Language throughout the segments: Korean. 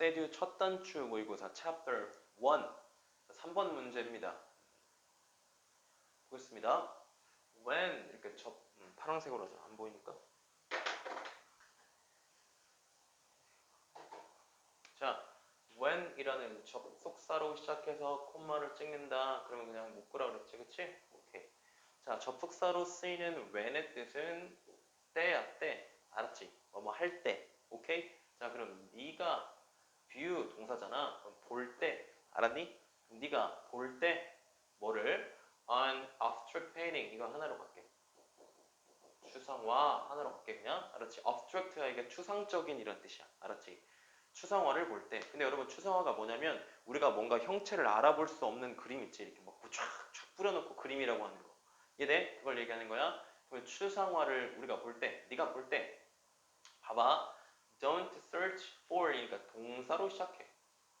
세듀 첫 단추 모의고사 chapter 1 3번 문제입니다. 보겠습니다. when 이렇게 접 음, 파란색으로 하죠. 안 보이니까. 자, when이라는 접속사로 시작해서 콤마를 찍는다. 그러면 그냥 묶으라 그랬지, 그치? 오케이. 자, 접속사로 쓰이는 when의 뜻은 때야, 때. 알았지? 뭐뭐 할 때. 오케이? 자, 그럼 네가 view 동사잖아. 그럼 볼 때. 알았니? 그럼 네가 볼 때 뭐를 on abstract painting 이거 하나로 갈게. 추상화 하나로 갈게 그냥. 알았지? abstract가 이게 추상적인 이런 뜻이야. 알았지? 추상화를 볼 때. 근데 여러분 추상화가 뭐냐면 우리가 뭔가 형체를 알아볼 수 없는 그림 있지. 이렇게 막 쫙쫙 뿌려놓고 그림이라고 하는 거. 이해돼? 그걸 얘기하는 거야. 그럼 추상화를 우리가 볼 때, 네가 볼 때, 봐봐. Don't search for이니까 동사로 시작해.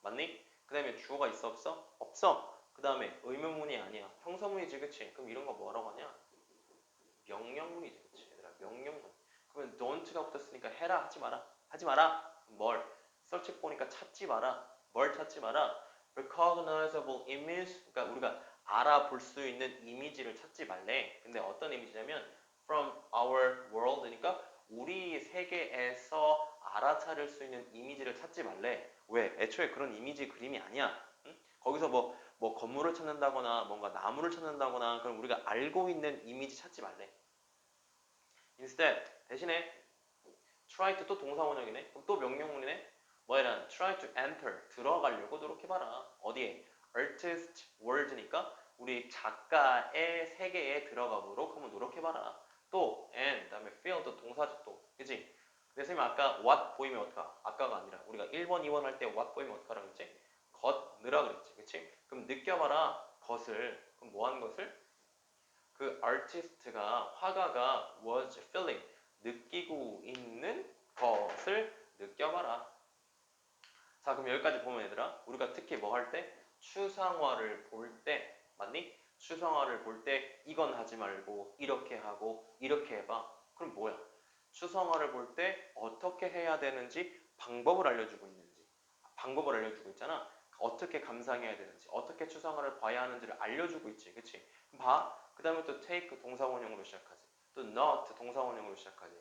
맞니? 그 다음에 주어가 있어 없어? 없어. 그 다음에 의문문이 아니야. 형사문이지, 그치? 그럼 이런 거 뭐라고 하냐? 명령문이지, 그치? 얘들아, 명령문. 그러면 don't가 붙었으니까 해라, 하지 마라. 하지 마라. 뭘? search 보니까 찾지 마라. 뭘 찾지 마라? recognizable image. 그러니까 우리가 알아볼 수 있는 이미지를 찾지 말래. 근데 어떤 이미지냐면 from our world니까 우리 세계에서 알아차릴 수 있는 이미지를 찾지 말래. 왜? 애초에 그런 이미지 그림이 아니야. 응? 거기서 뭐, 뭐 건물을 찾는다거나 뭔가 나무를 찾는다거나 그럼 우리가 알고 있는 이미지 찾지 말래. instead 대신에 try to 또 동사원형이네. 또 명령문이네. 뭐야란 try to enter 들어가려고 노력해봐라. 어디에? artist world니까 우리 작가의 세계에 들어가도록 한번 노력해봐라. 또 and 그다음에 feel 또 동사죠 또 그지? 근데 선생님 아까 what 보이면 어떡하? 아까가 아니라 우리가 1번, 2번 할 때 what 보이면 어떡하라 그랬지? 겉느라 그랬지 그치? 그럼 느껴봐라 것을 그럼 뭐 하는 것을? 그 아티스트가 화가가 was feeling 느끼고 있는 것을 느껴봐라 자 그럼 여기까지 보면 얘들아 우리가 특히 뭐 할 때? 추상화를 볼 때 맞니? 추상화를 볼 때 이건 하지 말고 이렇게 하고 이렇게 해봐. 그럼 뭐야? 추상화를 볼 때 어떻게 해야 되는지 방법을 알려주고 있는지. 방법을 알려주고 있잖아. 어떻게 감상해야 되는지 어떻게 추상화를 봐야 하는지를 알려주고 있지. 그치? 봐. 그 다음에 또 take 동사원형으로 시작하지. 또 not 동사원형으로 시작하지.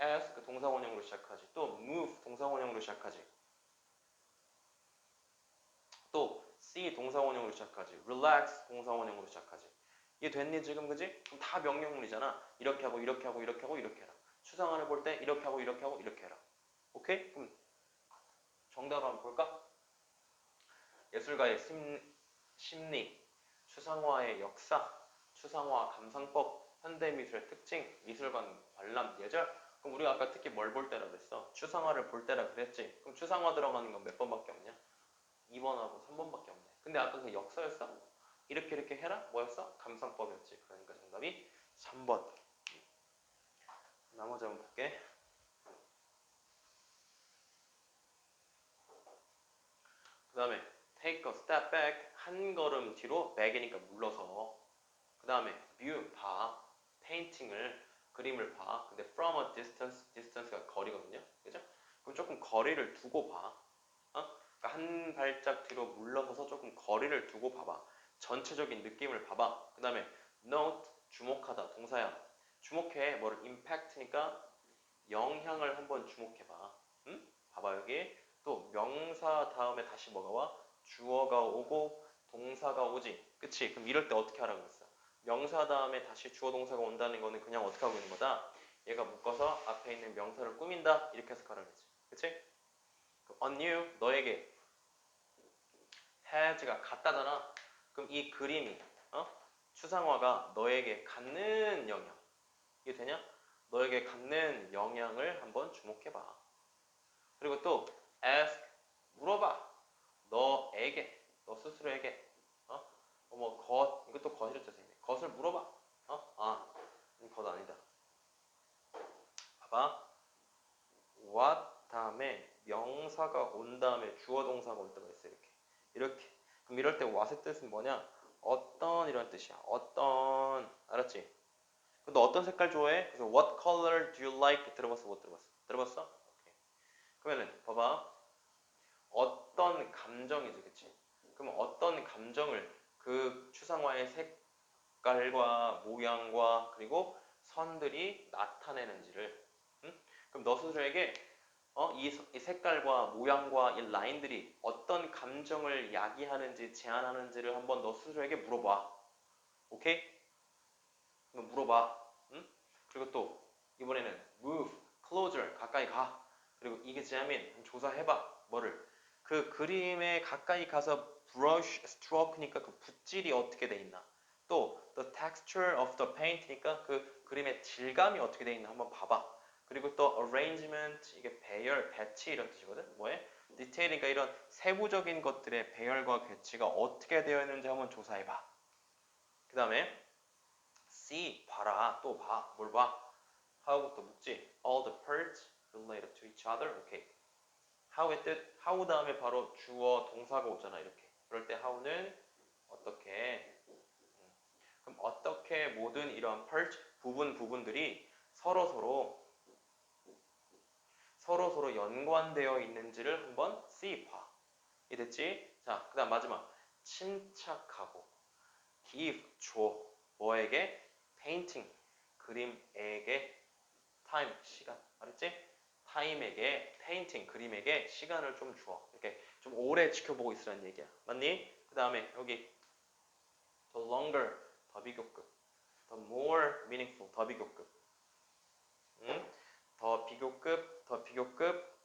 ask 동사원형으로 시작하지. 또 move 동사원형으로 시작하지 또 see 동사원형으로 시작하지 relax 동사원형으로 시작하지 이해 됐니 지금 그지? 그럼 다 명령문이잖아 이렇게 하고 이렇게 하고 이렇게 하고 이렇게 해라 추상화를 볼 때 이렇게 하고 이렇게 하고 이렇게 해라 오케이? 그럼 정답 한번 볼까? 예술가의 심, 심리, 추상화의 역사, 추상화 감상법, 현대미술의 특징, 미술관 관람 예절 그럼 우리가 아까 특히 뭘 볼 때라 그랬어? 추상화를 볼 때라 그랬지? 그럼 추상화 들어가는 건 몇 번밖에 없냐? 2번하고 3번밖에 없네 근데 아까 그 역사였어? 이렇게 이렇게 해라? 뭐였어? 감상법이었지 그러니까 정답이 3번 나머지 한번 볼게 그 다음에 take a step back 한 걸음 뒤로 back이니까 물러서 그 다음에 view 봐 페인팅을 그림을 봐 근데 from a distance distance가 거리거든요 그죠? 그럼 조금 거리를 두고 봐 어? 그러니까 한 발짝 뒤로 물러서서 조금 거리를 두고 봐봐 전체적인 느낌을 봐봐 그 다음에 note 주목하다 동사야 주목해 뭐를 impact니까 영향을 한번 주목해봐 응? 봐봐 여기 또 명사 다음에 다시 뭐가 와? 주어가 오고 동사가 오지. 그치? 그럼 이럴 때 어떻게 하라고 했어? 명사 다음에 다시 주어 동사가 온다는 거는 그냥 어떻게 하고 있는 거다? 얘가 묶어서 앞에 있는 명사를 꾸민다? 이렇게 해서 가라고 했지. 그치? you, 너에게 has가 같다잖아. 그럼 이 그림이 어? 추상화가 너에게 갖는 영향 이게 되냐? 너에게 갖는 영향을 한번 주목해봐. 그리고 또 ask 물어봐. 너에게 너 스스로에게 어? 어머 것 이것도 것이랬죠 선생님. 것을 물어봐. 어? 아, 것 아니다. 봐봐. what 다음에 명사가 온 다음에 주어 동사가 올 때가 있어 이렇게. 이렇게. 그럼 이럴 때 what의 뜻은 뭐냐? 어떤 이런 뜻이야. 어떤 알았지? 너 어떤 색깔 좋아해? 그래서 what color do you like? 들어봤어? 못 들어봤어? 들어봤어? 오케이. 그러면은 봐봐. 감정이지, 그치? 그럼 어떤 감정을 그 추상화의 색깔과 모양과 그리고 선들이 나타내는지를 응? 그럼 너 스스로에게 어, 이, 색깔과 모양과 이 라인들이 어떤 감정을 야기하는지 제안하는지를 한번 너 스스로에게 물어봐. 오케이? 물어봐. 응? 그리고 또 이번에는 move, closer, 가까이 가. 그리고 이게 재민 조사해봐. 뭐를? 그 그림에 가까이 가서 brush stroke니까 그 붓질이 어떻게 돼 있나. 또 the texture of the paint니까 그 그림의 질감이 어떻게 돼 있나 한번 봐봐. 그리고 또 arrangement 이게 배열, 배치 이런 뜻이거든. 뭐에? 디테일이니까 이런 세부적인 것들의 배열과 배치가 어떻게 되어 있는지 한번 조사해 봐. 그 다음에 see 봐라 또 봐. 뭘 봐? how부터 묻지. all the parts related to each other. 오케이. how의 뜻 how 다음에 바로 주어 동사가 오잖아 이렇게. 그럴 때 how는 어떻게 음. 그럼 어떻게 모든 이런 part 부분 부분들이 서로 서로 서로 서로 연관되어 있는지를 한번 see 봐. 이해됐지? 자, 그다음 마지막 침착하고 give 줘 뭐에게 painting 그림에게 time 시간 알았지? 타임에게 painting 그림에게 시간을 좀 주어 이렇게 좀 오래 지켜보고 있으라는 얘기야 맞니? 그 다음에 여기 the longer 더 비교급 the more meaningful 더 비교급 응? 더 비교급 더 비교급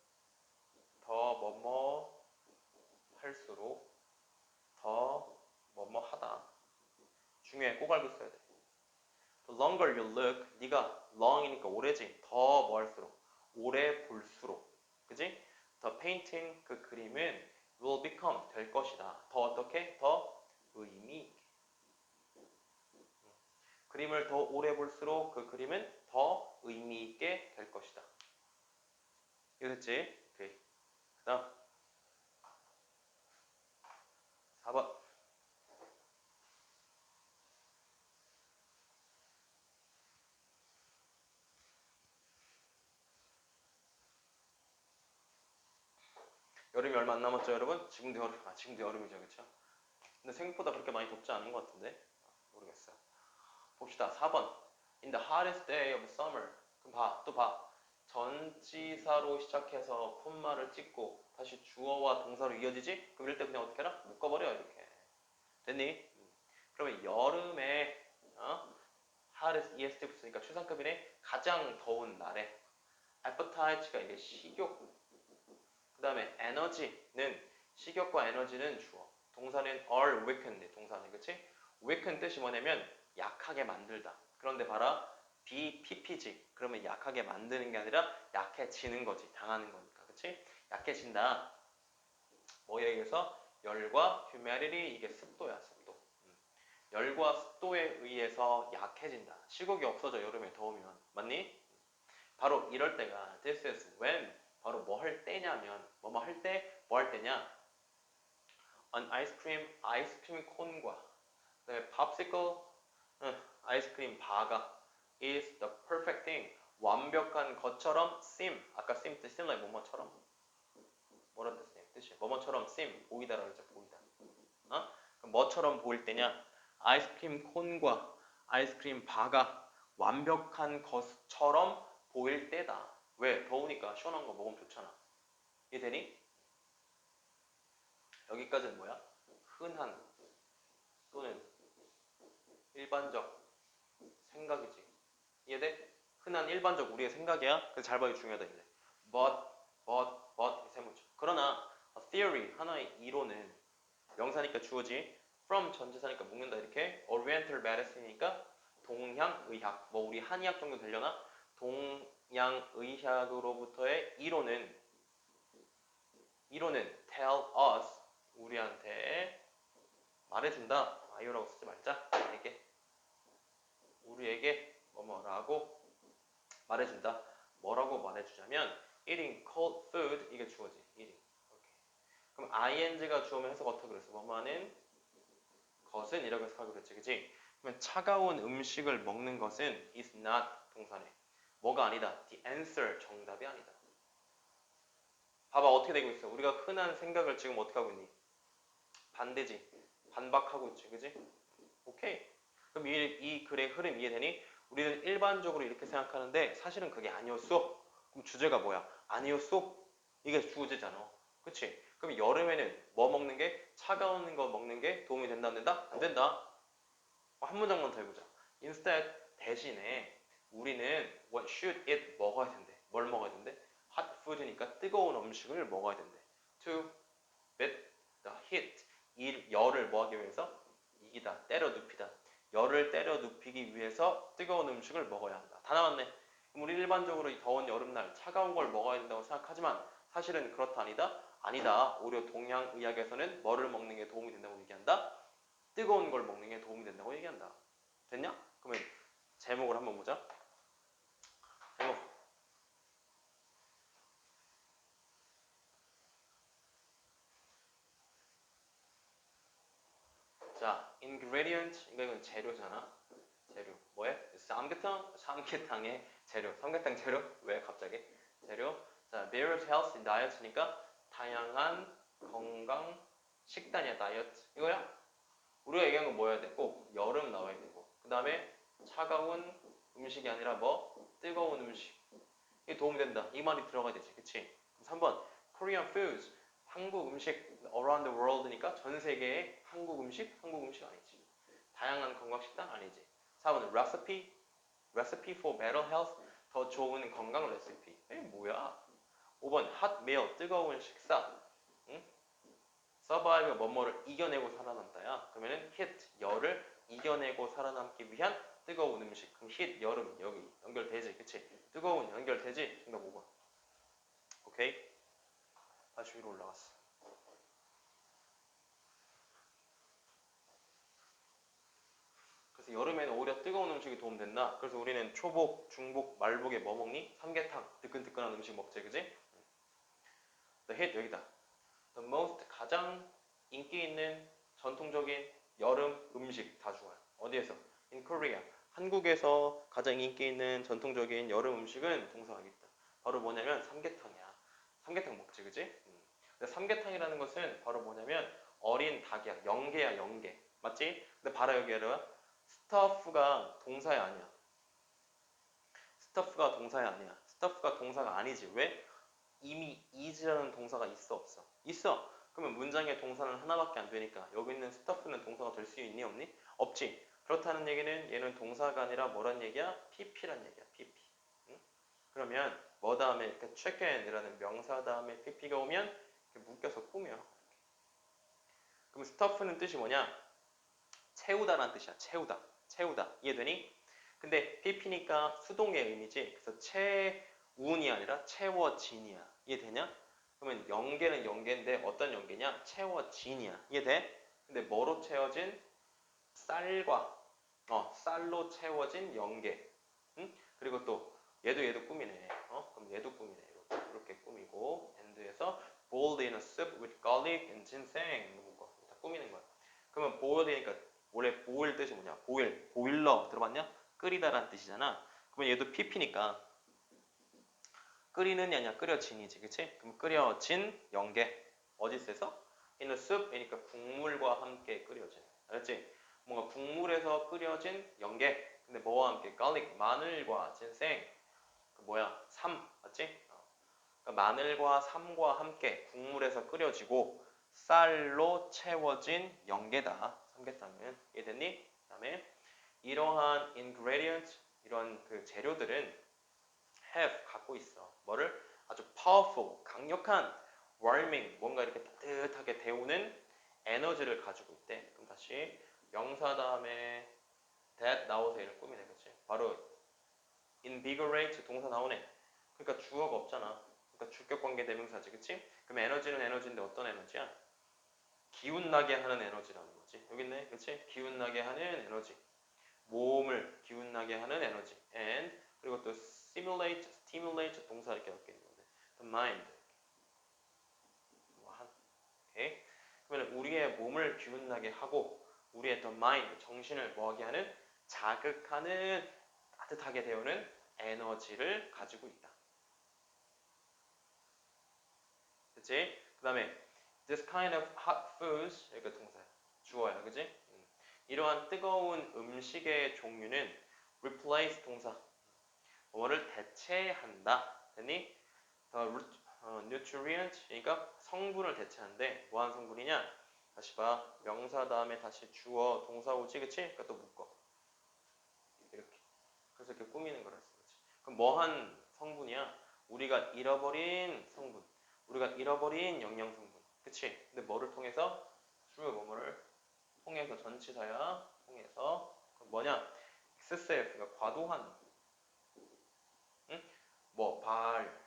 더 뭐뭐 할수록 더 뭐뭐 하다 중요해 꼭 알고 있어야 돼 The longer you look, 네가 long이니까 오래지. 더 뭐 할수록 오래 볼수록, 그지? The painting 그 그림은 will become 될 것이다. 더 어떻게? 더 의미 있게. 그림을 더 오래 볼수록 그 그림은 더 의미 있게 될 것이다. 이해됐지? 오케이. 그 다음 4번. 여름이 얼마 안 남았죠, 여러분? 지금도 여름, 아, 지금도 여름이죠, 그쵸? 근데 생각보다 그렇게 많이 덥지 않은 것 같은데? 모르겠어요. 봅시다. 4번. In the hottest day of summer. 그럼 봐, 또 봐. 전치사로 시작해서 콤마를 찍고 다시 주어와 동사로 이어지지? 그럼 이럴 때 그냥 어떻게 해라? 묶어버려, 이렇게. 됐니? 그러면 여름에, 어? hottest, est 붙으니까 추상급이네? 가장 더운 날에. appetite가 이게 식욕, 그 다음에 에너지는 식욕과 에너지는 주어. 동사는 are weakened 동사는 그치? weaken 뜻이 뭐냐면 약하게 만들다. 그런데 봐라 be ppg 그러면 약하게 만드는 게 아니라 약해지는 거지 당하는 거니까 그치? 약해진다. 뭐에 의해서 열과 humidity 이게 습도야 습도. 음. 열과 습도에 의해서 약해진다. 식욕이 없어져 여름에 더우면 맞니? 바로 이럴 때가 this is when 바로 뭐 할 때냐면 뭐 뭐 할 때 뭐 할 때냐 an ice cream 아이스크림 콘과 그다음에 popsicle 응, 아이스크림 바가 is the perfect thing 완벽한 것처럼 seem 아까 seem 뜻 seem like 뭐뭐처럼 뭐란 뜻이냐 뜻이 뭐뭐처럼 seem 보이다라고 했죠 보이다 어? 그럼 뭐처럼 보일 때냐 아이스크림 콘과 아이스크림 바가 완벽한 것처럼 보일 때다 왜? 더우니까 시원한 거 먹으면 좋잖아. 이해되니? 여기까지는 뭐야? 흔한 또는 일반적 생각이지. 이해돼? 흔한 일반적 우리의 생각이야. 그래서 잘 봐야 중요하다 이제. But, but, but 세 문자. 그러나 a theory 하나의 이론은 명사니까 주어지. From 전체사니까 묶는다 이렇게. Oriental medicine이니까 동양의학. 뭐 우리 한의학 정도 되려나? 동양의학으로부터의 이론은 이론은 tell us 우리한테 말해준다. 아이오라고 쓰지 말자. 우리에게 우리에게 뭐뭐라고 말해준다. 뭐라고 말해주자면 eating cold food 이게 주어지. eating. 오케이. 그럼 ing가 주어면 해석 어떻게 그랬어? 뭐뭐하는 것은 이라고 해석하기로 했지, 그치? 그러면 차가운 음식을 먹는 것은 is not 동사네. 뭐가 아니다. The answer 정답이 아니다. 봐봐 어떻게 되고 있어? 우리가 흔한 생각을 지금 어떻게 하고 있니? 반대지. 반박하고 있지, 그지? 오케이. 그럼 이, 이 글의 흐름 이해되니? 우리는 일반적으로 이렇게 생각하는데 사실은 그게 아니었어. 그럼 주제가 뭐야? 아니었어. 이게 주제잖아. 그치? 그럼 여름에는 뭐 먹는 게 차가운 거 먹는 게 도움이 된다 안 된다? 안 된다. 어, 한 문장만 더 해보자. instead 대신에 우리는 what should it 먹어야 된대. 뭘 먹어야 된대? hot food니까 뜨거운 음식을 먹어야 된대. to beat the heat 이 열을 뭐하기 위해서 이기다 때려 눕히다. 열을 때려 눕히기 위해서 뜨거운 음식을 먹어야 한다. 다 나왔네. 그럼 우리 일반적으로 이 더운 여름날 차가운 걸 먹어야 된다고 생각하지만 사실은 그렇다 아니다? 아니다. 오히려 동양의학에서는 뭐를 먹는 게 도움이 된다고 얘기한다? 뜨거운 걸 먹는 게 도움이 된다고 얘기한다. 됐냐? 그러면 제목을 한번 보자. 자, ingredient 이거 이건 재료잖아. 재료. 뭐야? 삼계탕, 삼계탕의 재료. 삼계탕 재료? 왜 갑자기? 재료. 자, various health diet니까 다양한 건강 식단이야, 다이어트. 이거야? 우리가 얘기한 건 뭐여야 돼? 꼭 여름 나와야 되고. 그 다음에 차가운 음식이 아니라 뭐? 뜨거운 음식. 이게 도움이 된다. 이 말이 들어가야 되지. 그치? 3번. Korean foods. 한국 음식 around the world니까 전 세계의 한국 음식? 한국 음식 아니지. 다양한 건강 식단 아니지. 4번. recipe. recipe for better health. 더 좋은 건강 레시피. 에 뭐야? 5번. hot meal. 뜨거운 식사. 응? survive 뭐뭐를 이겨내고 살아남다야. 그러면은 hit 열을 이겨내고 살아남기 위한 뜨거운 음식. 그럼 hit 여름 여기 연결되지, 그치? 뜨거운 연결되지. 정답 5번. 오케이. 다시 위로 올라갔어. 그래서 여름에는 오히려 뜨거운 음식이 도움된다. 그래서 우리는 초복, 중복, 말복에 뭐 먹니? 삼계탕, 뜨끈뜨끈한 음식 먹지, 그지? The 여기다. The most 가장 인기 있는 전통적인 여름 음식 다 좋아요. 어디에서? In Korea. 한국에서 가장 인기 있는 전통적인 여름 음식은 있다. 바로 뭐냐면 삼계탕이야. 삼계탕 먹지, 그지? 음. 근데 삼계탕이라는 것은 바로 뭐냐면 어린 닭이야. 영계야, 영계. 맞지? 근데 바로 여기 알아? 스타프가 동사야 아니야. 스타프가 동사야 아니야. 스타프가 동사가 아니지. 왜? 이미 is라는 동사가 있어 없어? 있어. 그러면 문장의 동사는 하나밖에 안 되니까 여기 있는 스타프는 동사가 될 수 있니 없니? 없지. 그렇다는 얘기는 얘는 동사가 아니라 뭐란 얘기야? pp란 얘기야. pp. 응? 그러면 뭐 다음에 이렇게 checkin이라는 명사 다음에 pp가 오면 묶여서 꾸며. 그럼 스타프는 뜻이 뭐냐? 채우다라는 뜻이야. 채우다. 채우다. 이해되니? 근데 pp니까 수동의 의미지. 그래서 채운이 아니라 채워진이야. 이해되냐? 그러면 연계는 연계인데 어떤 연계냐? 채워진이야. 이해돼? 근데 뭐로 채워진? 쌀과 어, 쌀로 채워진 연계. 응? 그리고 또 얘도 얘도 꾸미네. 어? 그럼 얘도 꾸미네. 이렇게, 이렇게 꾸미고 엔드에서 boiled in a soup with garlic and ginseng 거. 다 꾸미는 거야. 그러면 boiled니까 원래 boil 뜻이 뭐냐? boil, 보일러 들어봤냐? 끓이다라는 뜻이잖아. 그러면 얘도 pp니까 끓이는 게 아니라 끓여진이지, 그치? 그럼 끓여진 연계 어디서에서? in a soup이니까 국물과 함께 끓여진, 알았지? 뭔가 국물에서 끓여진 연계. 근데 뭐와 함께? garlic, 마늘과 진생, 그 뭐야? 삶, 맞지? 어. 그러니까 마늘과 삶과 함께 국물에서 끓여지고 쌀로 채워진 연계다. 삼계탕은 이해됐니? 그다음에 이러한 ingredient, 이런 그 재료들은 have 갖고 있어. 뭐를 아주 powerful, 강력한 warming, 뭔가 이렇게 따뜻하게 데우는 에너지를 가지고 있대. 그럼 다시 명사 다음에 that 얘를 꾸미네, 그치? 바로 invigorate 동사 나오네. 그러니까 주어가 없잖아. 그러니까 주격 관계 대명사지, 그치? 그럼 에너지는 에너지인데 어떤 에너지야? 기운 나게 하는 에너지라는 거지. 여기 있네, 그치? 기운 나게 하는 에너지. 몸을 기운 나게 하는 에너지. and 그리고 또 stimulate, stimulate 동사 이렇게 넣게 있는 건데 the mind. 뭐 한, 오케이. 그러면 우리의 몸을 기운나게 하고 우리의 the mind, 정신을 뭐하게 하는 자극하는 따뜻하게 데우는 에너지를 가지고 있다. 그치? 그 다음에 this kind of hot foods 여기가 동사야. 주어야, 그지? 음. 이러한 뜨거운 음식의 종류는 replace 동사. 뭐를 대체한다. 더 루- 어, nutrient, 그러니까 성분을 대체하는데 뭐하는 성분이냐? 다시 봐. 명사 다음에 다시 주어, 동사 오지, 그치? 그러니까 또 묶어. 이렇게. 그래서 이렇게 꾸미는 거라 했어. 그치? 그럼 뭐한 성분이야? 우리가 잃어버린 성분. 우리가 잃어버린 영양 성분. 그치? 근데 뭐를 통해서? through 뭐뭐를 통해서 전치사야. 통해서. 뭐냐? excessive, 그러니까 과도한. 응? 뭐, 발.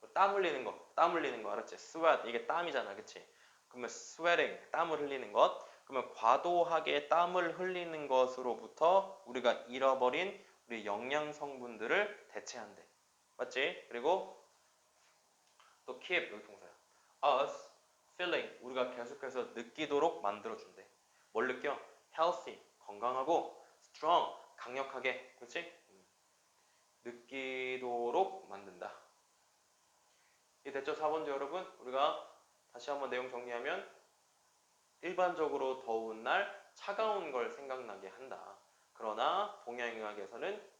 뭐땀 흘리는 거. 땀 흘리는 거 알았지? sweat. 이게 땀이잖아. 그치? 그러면 sweating. 땀을 흘리는 것. 그러면 과도하게 땀을 흘리는 것으로부터 우리가 잃어버린 우리 영양 성분들을 대체한대. 맞지? 그리고 또 keep 여기 동사야. us feeling 우리가 계속해서 느끼도록 만들어 준대. 뭘 느껴? healthy 건강하고 strong 강력하게. 그렇지? 음. 느끼도록 만든다. 이 됐죠? 4번째 여러분. 우리가 다시 한번 내용 정리하면 일반적으로 더운 날 차가운 걸 생각나게 한다. 그러나 동양의학에서는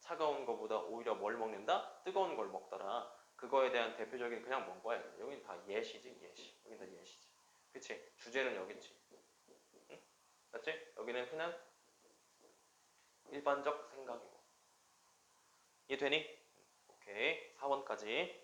차가운 것보다 오히려 뭘 먹는다? 뜨거운 걸 먹더라. 그거에 대한 대표적인 그냥 뭔 거야? 여기는 다 예시지, 예시. 여긴 다 예시지. 그치? 주제는 여기지. 응? 맞지? 여기는 그냥 일반적 생각이고. 이해되니? 오케이. 4번까지.